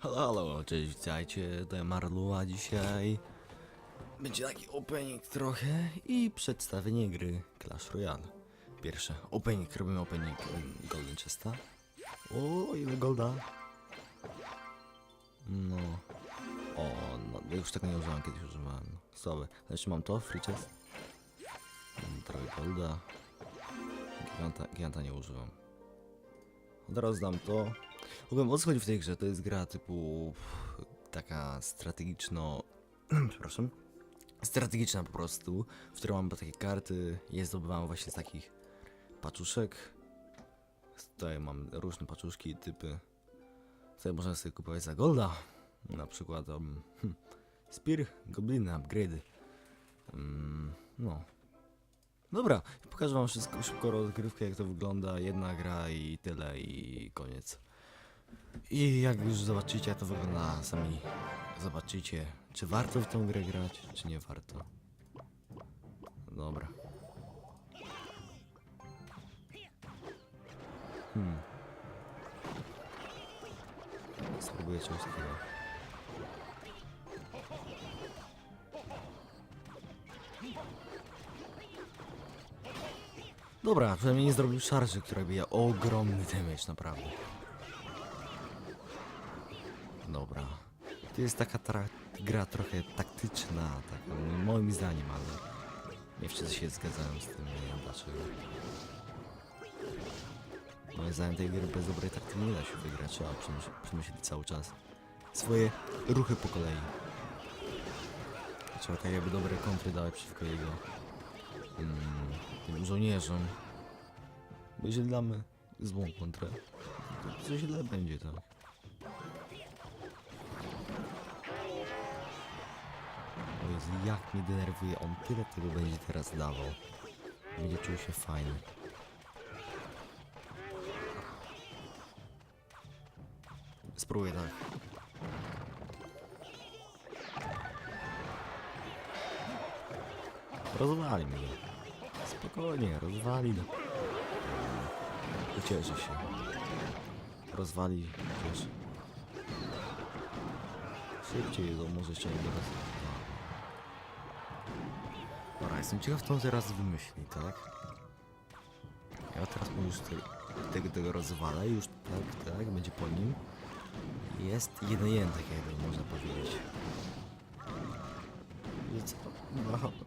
Halo, halo, cześć, witajcie, to ja Marlu, a dzisiaj będzie taki opening trochę i przedstawienie gry Clash Royale. Pierwsze, opening, robimy opening em, Golden Chesta. O, ile golda. No. O, no, już tego nie używałem, kiedyś używałem. Słabe. Jeszcze mam to, free chest. Mam trochę golda. Giganta, giganta nie używam. Od razu dam to. Ogólnie o co chodzi w tej grze? To jest gra typu taka strategiczno... przepraszam. Strategiczna po prostu, w której mam takie karty, je zdobywam właśnie z takich paczuszek. Tutaj mam różne paczuszki, typy. Tutaj można sobie kupować za golda. Na przykład um, hm, Spear, Gobliny, upgrade. Mm, no. Dobra, pokażę wam wszystko szybko rozgrywkę, jak to wygląda, jedna gra i tyle i koniec. I jak już zobaczycie, to wygląda, sami zobaczycie, czy warto w tą grę grać, czy nie warto. Dobra. Hmm. Spróbuję czegoś takiego. Dobra, przynajmniej nie zrobił szarży, która bije ogromny damage, naprawdę. Dobra. To jest taka gra trochę taktyczna, taka, moim zdaniem, ale nie wszyscy się zgadzają z tym, nie wiem dlaczego. Moim zdaniem tej gry bez dobrej taktyki nie da się wygrać, trzeba przemyśleć, cały czas swoje ruchy po kolei. Trzeba tak jakby dobre kontry dawać przeciwko jego mm, tym żołnierzom. Bo jeżeli damy złą kontrę, to źle będzie, tak. Jezu, jak mnie denerwuje, on tyle tego będzie teraz dawał. Będzie czuł się fajnie. Spróbuję tak. Rozwali mnie. Spokojnie, rozwali. Ucieszy się. Rozwali, wiesz. Szybciej, to może jeszcze nie teraz. Jestem ciekaw, co on teraz wymyśli, tak? Ja teraz mu już te, tego, tego rozwalę, już tak, tak, będzie po nim. Jest jeden jeden, tak jakby można powiedzieć. Że co? Dwa HP.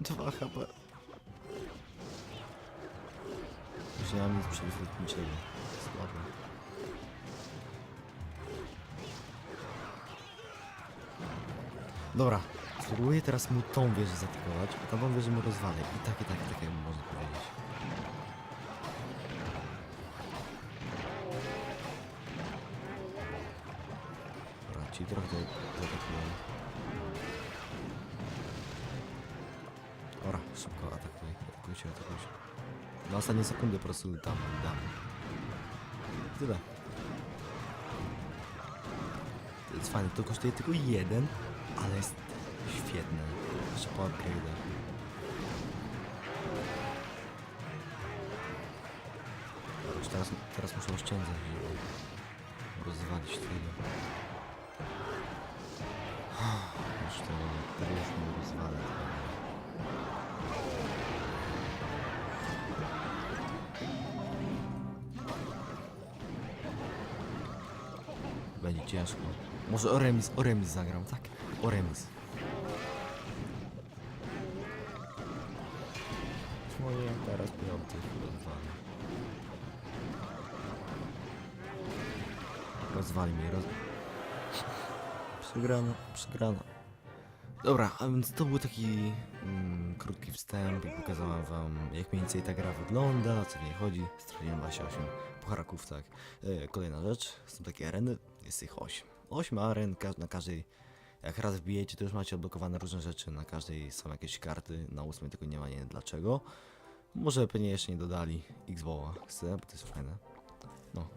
Dwa HP. Już nie mam nic przeciwlotniczego. Słabo. Dobra, spróbuję teraz mu tą wieżę zaatakować, a tamtą wieżę mu rozwalę. I tak, i tak, i tak, jakby można powiedzieć. Dobra, czyli trochę to, to atakuję. Dobra, szybko atakuj, atakujcie, atakujcie. Na ostatnie sekundy po prostu dam, dam. Tyle. To jest fajne, to kosztuje tylko jeden, ale jest świetne. Po upgrade'ach. Już teraz, teraz muszę oszczędzać, żeby rozwalić tego. Już to, to już mu rozwalę. Będzie ciężko. Może o remis, remis zagram, tak? O remis. Moje teraz piąty rozwali. Rozwali mnie, roz... Przegrano, przegrano. Dobra, a więc to był taki mm, krótki wstęp i pokazałem wam jak mniej więcej ta gra wygląda, o co w niej chodzi. Straciłem właśnie 8 pucharaków, tak. E, kolejna rzecz, są takie areny, jest ich 8. 8 aren, na każdej, jak raz wbijecie, to już macie odblokowane różne rzeczy, na każdej są jakieś karty, na 8 tego nie ma, nie wiem dlaczego. Może pewnie jeszcze nie dodali Xboxa, chcę, bo to jest fajne. No,